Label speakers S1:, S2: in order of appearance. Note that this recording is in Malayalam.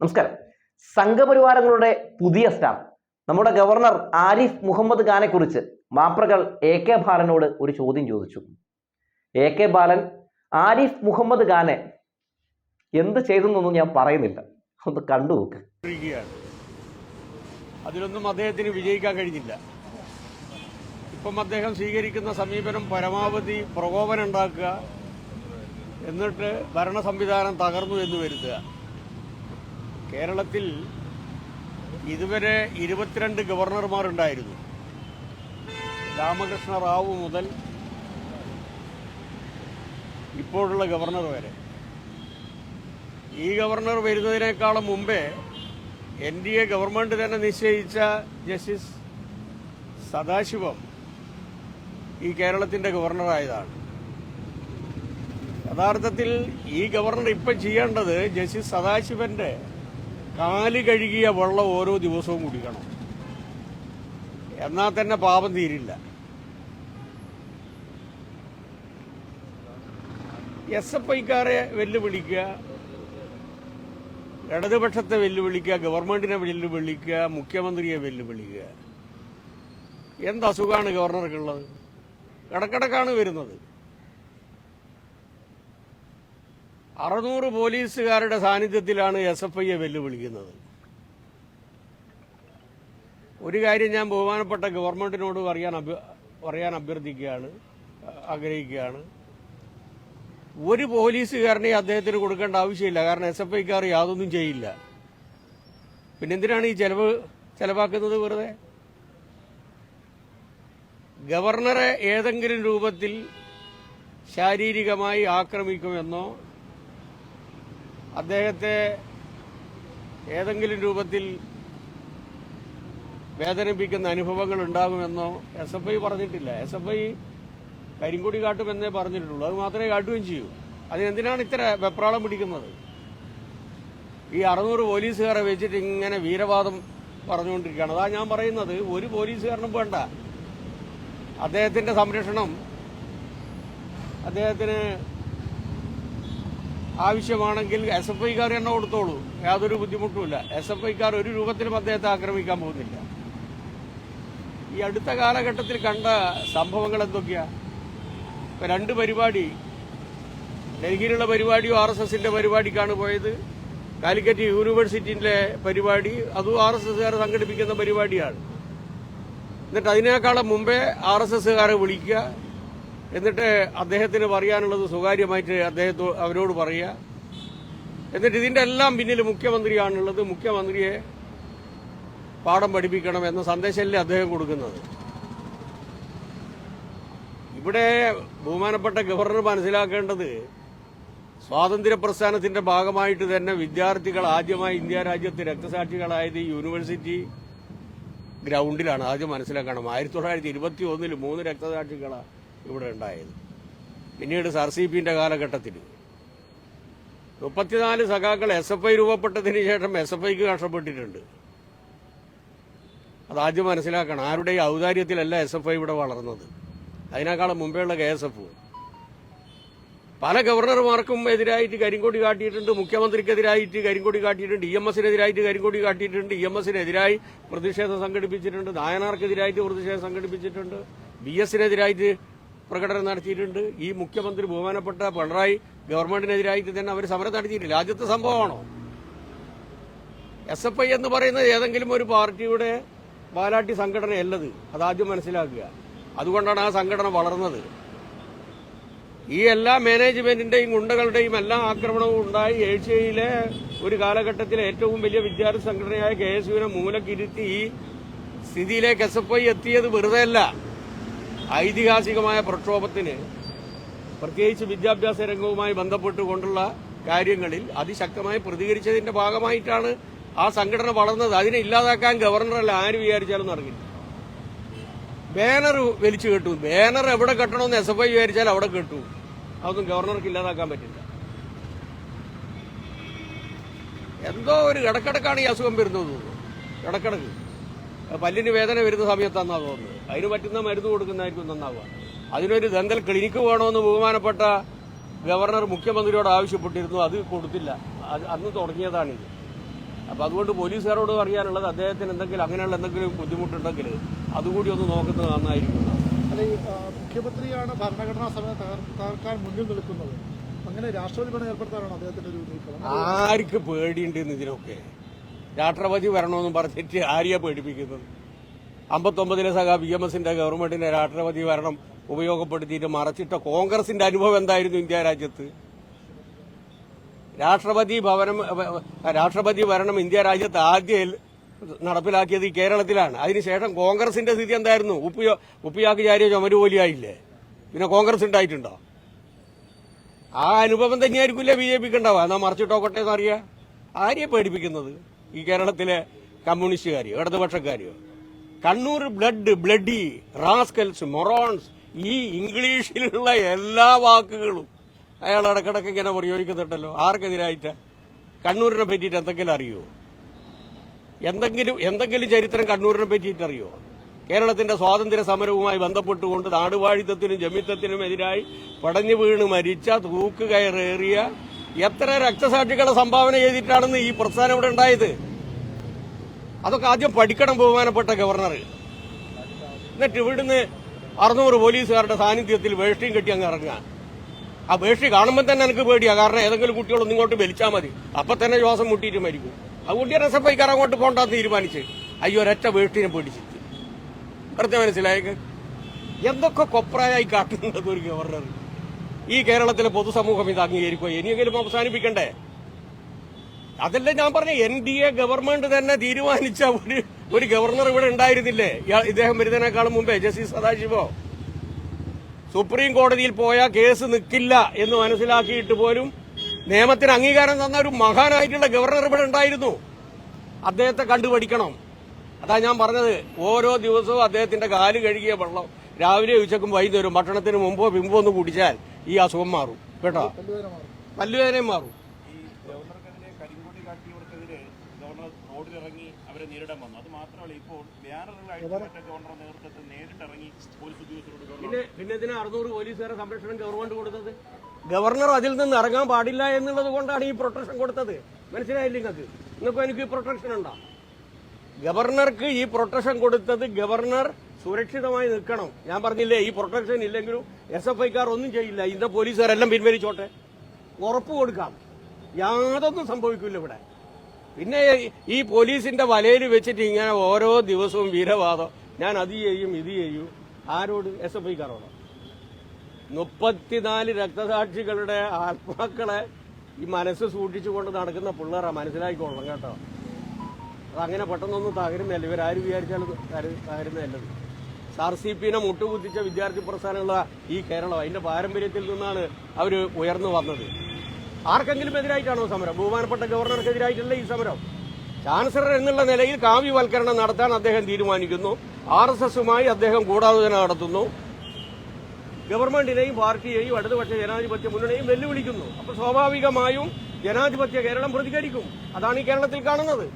S1: നമസ്കാരം. സംഘപരിവാരങ്ങളുടെ പുതിയ സ്റ്റാർ നമ്മുടെ ഗവർണർ ആരിഫ് മുഹമ്മദ് ഖാനെ കുറിച്ച് മാപ്രകൾ എ കെ ബാലനോട് ഒരു ചോദ്യം ചോദിച്ചു. എ കെ ബാലൻ ആരിഫ് മുഹമ്മദ് ഖാനെ എന്ത് ചെയ്തെന്നൊന്നും ഞാൻ പറയുന്നില്ല. ഒന്ന് കണ്ടു നോക്ക്.
S2: അതിലൊന്നും അദ്ദേഹത്തിന് വിജയിക്കാൻ കഴിഞ്ഞില്ല. ഇപ്പം അദ്ദേഹം സ്വീകരിക്കുന്ന സമീപനം പരമാവധി പ്രകോപനം ഉണ്ടാക്കുക എന്നിട്ട് ഭരണ സംവിധാനം തകർന്നു എന്ന് വരുത്തുക. കേരളത്തിൽ ഇതുവരെ ഇരുപത്തിരണ്ട് ഗവർണർമാരുണ്ടായിരുന്നു. രാമകൃഷ്ണ റാവു മുതൽ ഇപ്പോഴുള്ള ഗവർണർ വരെ. ഈ ഗവർണർ വരുന്നതിനേക്കാളും മുമ്പേ എൻ ഡി എ ഗവൺമെന്റ് തന്നെ നിശ്ചയിച്ച ജസ്റ്റിസ് സദാശിവം ഈ കേരളത്തിന്റെ ഗവർണറായതാണ്. യഥാർത്ഥത്തിൽ ഈ ഗവർണർ ഇപ്പം ചെയ്യേണ്ടത് ജസ്റ്റിസ് സദാശിവന്റെ കാൽ കഴുകിയ വെള്ളം ഓരോ ദിവസവും കുടിക്കണം. എന്നാൽ തന്നെ പാപം തീരില്ല. എസ് എഫ് ഐക്കാരെ വെല്ലുവിളിക്കുക ഇടതുപക്ഷത്തെ വെല്ലുവിളിക്കുക ഗവൺമെന്റിനെ വെല്ലുവിളിക്കുക മുഖ്യമന്ത്രിയെ വെല്ലുവിളിക്കുക. എന്ത് അസുഖമാണ് ഗവർണർക്കുള്ളത്? ഇടക്കിടക്കാണ് വരുന്നത്. അറുന്നൂറ് പോലീസുകാരുടെ സാന്നിധ്യത്തിലാണ് എസ് എഫ് ഐയെ വെല്ലുവിളിക്കുന്നത്. ഒരു കാര്യം ഞാൻ ബഹുമാനപ്പെട്ട ഗവൺമെന്റിനോട് പറയാൻ പറയാൻ അഭ്യർത്ഥിക്കുകയാണ് ആഗ്രഹിക്കുകയാണ്. ഒരു പോലീസുകാരനെ അദ്ദേഹത്തിന് കൊടുക്കേണ്ട ആവശ്യമില്ല കാരണം എസ് എഫ് ഐക്കാർ യാതൊന്നും ചെയ്യില്ല. പിന്നെ എന്തിനാണ് ഈ ചെലവ് ചെലവാക്കുന്നത് വെറുതെ? ഗവർണറെ ഏതെങ്കിലും രൂപത്തിൽ ശാരീരികമായി ആക്രമിക്കുമെന്നോ അദ്ദേഹത്തെ ഏതെങ്കിലും രൂപത്തിൽ വേദനിപ്പിക്കുന്ന അനുഭവങ്ങൾ ഉണ്ടാകുമെന്നോ എസ് എഫ് ഐ പറഞ്ഞിട്ടില്ല. എസ് എഫ് ഐ കരിങ്കൊടി കാട്ടുമെന്നേ പറഞ്ഞിട്ടുള്ളൂ. അത് മാത്രമേ കാട്ടുകയും ചെയ്യൂ. അതിനെന്തിനാണ് ഇത്ര വെപ്രാളം പിടിക്കുന്നത്? ഈ അറുന്നൂറ് പോലീസുകാരെ വെച്ചിട്ട് ഇങ്ങനെ വീരവാദം പറഞ്ഞുകൊണ്ടിരിക്കുകയാണ്. അതാ ഞാൻ പറയുന്നത്. ഒരു പോലീസുകാരനും വേണ്ട. അദ്ദേഹത്തിന്റെ സംരക്ഷണം അദ്ദേഹത്തിന് ആവശ്യമാണെങ്കിൽ എസ് എഫ് ഐക്കാർ തന്നെ കൊടുത്തോളൂ. യാതൊരു ബുദ്ധിമുട്ടുമില്ല. എസ് എഫ് ഐക്കാർ ഒരു രൂപത്തിലും അദ്ദേഹത്തെ ആക്രമിക്കാൻ പോകുന്നില്ല. ഈ അടുത്ത കാലഘട്ടത്തിൽ കണ്ട സംഭവങ്ങൾ എന്തൊക്കെയാ? ഇപ്പൊ രണ്ട് പരിപാടി. ഡൽഹിയിലുള്ള പരിപാടിയും ആർ എസ് എസിന്റെ പരിപാടിക്കാണ് പോയത്. കാലിക്കറ്റ് യൂണിവേഴ്സിറ്റിന്റെ പരിപാടി അതും ആർ എസ് എസുകാർ സംഘടിപ്പിക്കുന്ന പരിപാടിയാണ്. എന്നിട്ട് അതിനേക്കാളും മുമ്പേ ആർ എസ് എസുകാരെ വിളിക്കുക എന്നിട്ട് അദ്ദേഹത്തിന് പറയാനുള്ളത് സ്വകാര്യമായിട്ട് അദ്ദേഹത്തോ അവരോട് പറയുക. എന്നിട്ട് ഇതിന്റെ എല്ലാം പിന്നിൽ മുഖ്യമന്ത്രിയാണുള്ളത്. മുഖ്യമന്ത്രിയെ പാഠം പഠിപ്പിക്കണം എന്ന സന്ദേശമല്ലേ അദ്ദേഹം കൊടുക്കുന്നത്. ഇവിടെ ബഹുമാനപ്പെട്ട ഗവർണർ മനസ്സിലാക്കേണ്ടത് സ്വാതന്ത്ര്യ പ്രസ്ഥാനത്തിന്റെ ഭാഗമായിട്ട് തന്നെ വിദ്യാർത്ഥികൾ ആദ്യമായി ഇന്ത്യ രാജ്യത്ത് രക്തസാക്ഷികളായത് യൂണിവേഴ്സിറ്റി ഗ്രൗണ്ടിലാണ്. ആദ്യം മനസ്സിലാക്കണം. ആയിരത്തി തൊള്ളായിരത്തി ഇരുപത്തി ഒന്നിൽ മൂന്ന് രക്തസാക്ഷികളാണ് ഇവിടെ ഉണ്ടായത്. പിന്നീട് സർ സി പിന്റെ കാലഘട്ടത്തിൽ. മുപ്പത്തിനാല് സഖാക്കൾ എസ് എഫ് ഐ രൂപപ്പെട്ടതിന് ശേഷം എസ് എഫ് ഐക്ക് കഷ്ടപ്പെട്ടിട്ടുണ്ട്. അതാദ്യം മനസ്സിലാക്കണം. ആരുടെ ഔദാര്യത്തിലല്ല എസ് എഫ് ഐ ഇവിടെ വളർന്നത്. അതിനേക്കാളും മുമ്പേയുള്ള കെ എസ് എഫ്. പല ഗവർണർമാർക്കും എതിരായിട്ട് കരിങ്കൊടി കാട്ടിയിട്ടുണ്ട്. മുഖ്യമന്ത്രിക്കെതിരായിട്ട് കരിങ്കൊടി കാട്ടിയിട്ടുണ്ട്. ഇ എം എസിനെതിരായിട്ട് കരിങ്കൊടി കാട്ടിയിട്ടുണ്ട്. ഇ എം എസിനെതിരായി പ്രതിഷേധം സംഘടിപ്പിച്ചിട്ടുണ്ട്. നായനാർക്കെതിരായിട്ട് പ്രതിഷേധം സംഘടിപ്പിച്ചിട്ടുണ്ട്. ബി എസിനെതിരായിട്ട് പ്രകടനം നടത്തിയിട്ടുണ്ട്. ഈ മുഖ്യമന്ത്രി ബഹുമാനപ്പെട്ട പിണറായി ഗവൺമെന്റിനെതിരായിട്ട് തന്നെ അവർ സമരം നടത്തിയിട്ടില്ല. ആദ്യത്തെ സംഭവമാണോ? എസ് എഫ് ഐ എന്ന് പറയുന്നത് ഏതെങ്കിലും ഒരു പാർട്ടിയുടെ വാലാട്ടി സംഘടനയല്ലത്. അതാദ്യം മനസ്സിലാക്കുക. അതുകൊണ്ടാണ് ആ സംഘടന വളർന്നത്. ഈ എല്ലാ മാനേജ്മെന്റിന്റെയും ഗുണ്ടകളുടെയും എല്ലാ ആക്രമണവും ഉണ്ടായി ഏഷ്യയിലെ ഒരു കാലഘട്ടത്തിലെ ഏറ്റവും വലിയ വിദ്യാർത്ഥി സംഘടനയായ കെ എസ് യുവിനെ മൂലക്കിരുത്തി ഈ സ്ഥിതിയിലേക്ക് എസ് എഫ് ഐ എത്തിയത് വെറുതെയല്ല. ഐതിഹാസികമായ പ്രക്ഷോഭത്തിന് പ്രത്യേകിച്ച് വിദ്യാഭ്യാസ രംഗവുമായി ബന്ധപ്പെട്ടുകൊണ്ടുള്ള കാര്യങ്ങളിൽ അതിശക്തമായി പ്രതികരിച്ചതിന്റെ ഭാഗമായിട്ടാണ് ആ സംഘടന വളർന്നത്. അതിനെ ഇല്ലാതാക്കാൻ ഗവർണറല്ല ആര് വിചാരിച്ചാലും നടക്കില്ല. ബാനർ വലിച്ചു കെട്ടു. ബാനർ എവിടെ കെട്ടണമെന്ന് എസ് എഫ് ഐ വിചാരിച്ചാൽ അവിടെ കെട്ടു. അതൊന്നും ഗവർണർക്ക് ഇല്ലാതാക്കാൻ പറ്റില്ല. എന്തോ ഒരു ഇടക്കിടക്കാണ് ഈ അസുഖം വരുന്നത്. ഇടക്കിടക്ക്. പല്ലിന് വേദന വരുന്ന സമയത്താണ് തോന്നുന്നത്. അതിന് പറ്റുന്ന മരുന്ന് കൊടുക്കുന്നതായിരിക്കും നന്നാവുക. അതിനൊരു ദന്തൽ ക്ലിനിക്ക് വേണമെന്ന് ബഹുമാനപ്പെട്ട ഗവർണർ മുഖ്യമന്ത്രിയോട് ആവശ്യപ്പെട്ടിരുന്നു. അത് കൊടുത്തില്ല. അത് അന്ന് തുടങ്ങിയതാണിത് അപ്പം അതുകൊണ്ട് പോലീസുകാരോട് പറയാനുള്ളത് അദ്ദേഹത്തിന് എന്തെങ്കിലും അങ്ങനെയുള്ള എന്തെങ്കിലും ബുദ്ധിമുട്ടുണ്ടെങ്കിൽ അതുകൂടി ഒന്ന് നോക്കുന്നത് നന്നായിരിക്കും.
S3: അല്ല മുഖ്യമന്ത്രിയാണ് ഭരണഘടനാ സഭ തകർ- തകർക്കാൻ മുന്നിൽ നിൽക്കുന്നത്. അങ്ങനെ രാഷ്ട്രപതി ഏർപ്പെടുത്താനാണ് അദ്ദേഹത്തിന്റെ ഒരു നീക്കം?
S2: ആർക്ക് പേടിയുണ്ട് ഇതിനൊക്കെ? രാഷ്ട്രപതി വരണമെന്നും പറഞ്ഞിട്ട് ആര്യ പേടിപ്പിക്കുന്നത്? അമ്പത്തൊമ്പതിലെ സഖ ബി എം എസിന്റെ ഗവൺമെന്റിന്റെ രാഷ്ട്രപതി ഭരണം ഉപയോഗപ്പെടുത്തിയിട്ട് മറച്ചിട്ട കോൺഗ്രസിന്റെ അനുഭവം എന്തായിരുന്നു ഇന്ത്യ രാജ്യത്ത്? രാഷ്ട്രപതി ഭവനം രാഷ്ട്രപതി ഭരണം ഇന്ത്യ രാജ്യത്ത് ആദ്യം നടപ്പിലാക്കിയത് ഈ കേരളത്തിലാണ്. അതിനുശേഷം കോൺഗ്രസിന്റെ സ്ഥിതി എന്തായിരുന്നു? ഉപ്പിയോ ഉപ്പിയാക്കി ചാരിയ ചുമരുപോലിയായില്ലേ പിന്നെ കോൺഗ്രസ് ഉണ്ടായിട്ടുണ്ടോ? ആ അനുഭവം തന്നെയായിരിക്കില്ലേ ബി ജെ പിക്ക് ഉണ്ടാവുക? എന്നാ മറിച്ചിട്ടോക്കട്ടെ എന്നറിയാ ആരെയെ പേടിപ്പിക്കുന്നത്? ഈ കേരളത്തിലെ കമ്മ്യൂണിസ്റ്റുകാരെയോ ഇടതുപക്ഷക്കാരെയോ. Kannur blood bloody rascals morons ഈ ഇംഗ്ലീഷിലുള്ള എല്ലാ വാക്കുകളും അയാൾ ഇടക്കിടക്ക് ഇങ്ങനെ പ്രയോഗിക്കുന്നുണ്ടല്ലോ. ആർക്കെതിരായിട്ട്? കണ്ണൂരിനെ പറ്റിയിട്ട് എന്തെങ്കിലും അറിയോ? എന്തെങ്കിലും എന്തെങ്കിലും ചരിത്രം കണ്ണൂരിനെ പറ്റിയിട്ട് അറിയോ? കേരളത്തിന്റെ സ്വാതന്ത്ര്യ സമരവുമായി ബന്ധപ്പെട്ടുകൊണ്ട് നാടുവാഴിത്തത്തിനും ജമിത്തത്തിനും എതിരായി പടഞ്ഞു വീണ് മരിച്ച തൂക്കുകയറേറിയ എത്ര രക്തസാക്ഷികളെ സംഭാവന ചെയ്തിട്ടാണെന്ന് ഈ പ്രസ്ഥാനം ഇവിടെ ഉണ്ടായത്? അതൊക്കെ ആദ്യം പഠിക്കണം ബഹുമാനപ്പെട്ട ഗവർണർ. എന്നിട്ട് ഇവിടുന്ന് അറുന്നൂറ് പോലീസുകാരുടെ സാന്നിധ്യത്തിൽ വേഷ്ടിയും കെട്ടി അങ്ങ് ഇറങ്ങാൻ ആ വേഷ്ടി കാണുമ്പോൾ തന്നെ എനിക്ക് പേടിയാ. കാരണം ഏതെങ്കിലും കുട്ടികളൊന്നും ഇങ്ങോട്ട് വലിച്ചാൽ മതി. അപ്പൊ തന്നെ ശ്വാസം മുട്ടിയിട്ട് മരിക്കും. ആ കുട്ടിയെ എസ് എഫ് ഐക്കാർ അങ്ങോട്ട് പോകണ്ടെന്ന് തീരുമാനിച്ച്. അയ്യോ ഒരൊറ്റ വേഷ്ടിനെ പേടിച്ചു. വെറുതെ മനസ്സിലായേക്ക് എന്തൊക്കെ കൊപ്രായായി കാട്ടുന്നത് ഒരു ഗവർണർ. ഈ കേരളത്തിലെ പൊതുസമൂഹം ഇത് അംഗീകരിക്കുക ഇനിയെങ്കിലും അവസാനിപ്പിക്കണ്ടേ? അതല്ല ഞാൻ പറഞ്ഞ എൻ ഡി എ ഗവൺമെന്റ് തന്നെ തീരുമാനിച്ച ഒരു ഒരു ഗവർണർ ഇവിടെ ഉണ്ടായിരുന്നില്ലേ? ഇദ്ദേഹം വരുന്നതിനേക്കാളും മുമ്പേ ജസ്റ്റിസ് സദാശിവോ? സുപ്രീം കോടതിയിൽ പോയ കേസ് നിൽക്കില്ല എന്ന് മനസ്സിലാക്കിയിട്ട് പോലും നിയമത്തിന് അംഗീകാരം തന്ന ഒരു മഹാനായിട്ടുള്ള ഗവർണർ ഇവിടെ ഉണ്ടായിരുന്നു. അദ്ദേഹത്തെ കണ്ടുപഠിക്കണം. അതാ ഞാൻ പറഞ്ഞത് ഓരോ ദിവസവും അദ്ദേഹത്തിന്റെ കാൽ കഴുകിയ വെള്ളം രാവിലെ ഉച്ചക്കും വൈകുന്നേരം ഭക്ഷണത്തിന് മുമ്പോ പിമ്പോ ഒന്ന് കുടിച്ചാൽ ഈ അസുഖം മാറും. കേട്ടോ? പല്ലുവേദനയും മാറും.
S4: ഈ ഗവർണർക്കെതിരെ കരിങ്കൊടി കാട്ടിയവർക്കെതിരെ ഗവർണർ റോഡിലിറങ്ങി അവരെ നേരിടാൻ വന്നു. അത് മാത്രമല്ല ഇപ്പോൾ അഴിച്ചുമാറ്റ ഗവർണർ നേതൃത്വത്തിൽ നേരിട്ടിറങ്ങി പോലീസ് ഉദ്യോഗസ്ഥരോട് ഗവർണർ
S2: പിന്നെ പിന്നെ ഇതിന് അറുന്നൂറ് പോലീസുകാരെ സംരക്ഷണം ഗവൺമെന്റ് കൊടുത്തത്? ഗവർണർ അതിൽ നിന്ന് ഇറങ്ങാൻ പാടില്ല എന്നുള്ളത് കൊണ്ടാണ് ഈ പ്രൊട്ടക്ഷൻ കൊടുത്തത്. മനസ്സിലായില്ല നിങ്ങൾക്ക്? നിങ്ങൾക്ക് എനിക്ക് ഈ പ്രൊട്ടക്ഷൻ ഉണ്ടോ? ഗവർണർക്ക് ഈ പ്രൊട്ടക്ഷൻ കൊടുത്തത് ഗവർണർ സുരക്ഷിതമായി നിൽക്കണം. ഞാൻ പറഞ്ഞില്ലേ ഈ പ്രൊട്ടക്ഷൻ ഇല്ലെങ്കിലും എസ് എഫ് ഐക്കാർ ഒന്നും ചെയ്യില്ല. ഇന്ന പോലീസുകാരെല്ലാം പിൻവലിച്ചോട്ടെ. ഉറപ്പ് കൊടുക്കാം. യാതൊന്നും സംഭവിക്കില്ല ഇവിടെ. പിന്നെ ഈ പോലീസിന്റെ വലയിൽ വെച്ചിട്ട് ഇങ്ങനെ ഓരോ ദിവസവും വീരവാദം. ഞാൻ അത് ചെയ്യും ഇത് ചെയ്യും. ആരോട്? എസ് എഫ് ഐക്കാരോടോ. മുപ്പത്തിനാല് രക്തസാക്ഷികളുടെ ആത്മാക്കളെ ഈ മനസ്സ് സൂക്ഷിച്ചുകൊണ്ട് നടക്കുന്ന പിള്ളേരാ. മനസ്സിലാക്കിക്കൊള്ളണം കേട്ടോ. അതങ്ങനെ പെട്ടെന്നൊന്നും തകരുന്നല്ല ഇവരാര് വിചാരിച്ചാലും തകരു- തകരുന്നതല്ലത് ആർ സി പിനെ മുട്ടുകുത്തിച്ച വിദ്യാർത്ഥി പ്രസ്ഥാനമുള്ള ഈ കേരളം അതിന്റെ പാരമ്പര്യത്തിൽ നിന്നാണ് അവർ ഉയർന്നു വന്നത്. ആർക്കെങ്കിലും എതിരായിട്ടാണോ സമരം? ബഹുമാനപ്പെട്ട ഗവർണർക്കെതിരായിട്ടല്ല ഈ സമരം? ചാൻസലർ എന്നുള്ള നിലയിൽ കാവ്യവൽക്കരണം നടത്താൻ അദ്ദേഹം തീരുമാനിക്കുന്നു. ആർ എസ് എസുമായി അദ്ദേഹം ഗൂഢാലോചന നടത്തുന്നു. ഗവൺമെന്റിനെയും പാർട്ടിയെയും ഇടതുപക്ഷ ജനാധിപത്യ മുന്നണിയെയും വെല്ലുവിളിക്കുന്നു. അപ്പോൾ സ്വാഭാവികമായും ജനാധിപത്യ കേരളം പ്രതികരിക്കും. അതാണ് ഈ കേരളത്തിൽ കാണുന്നത്.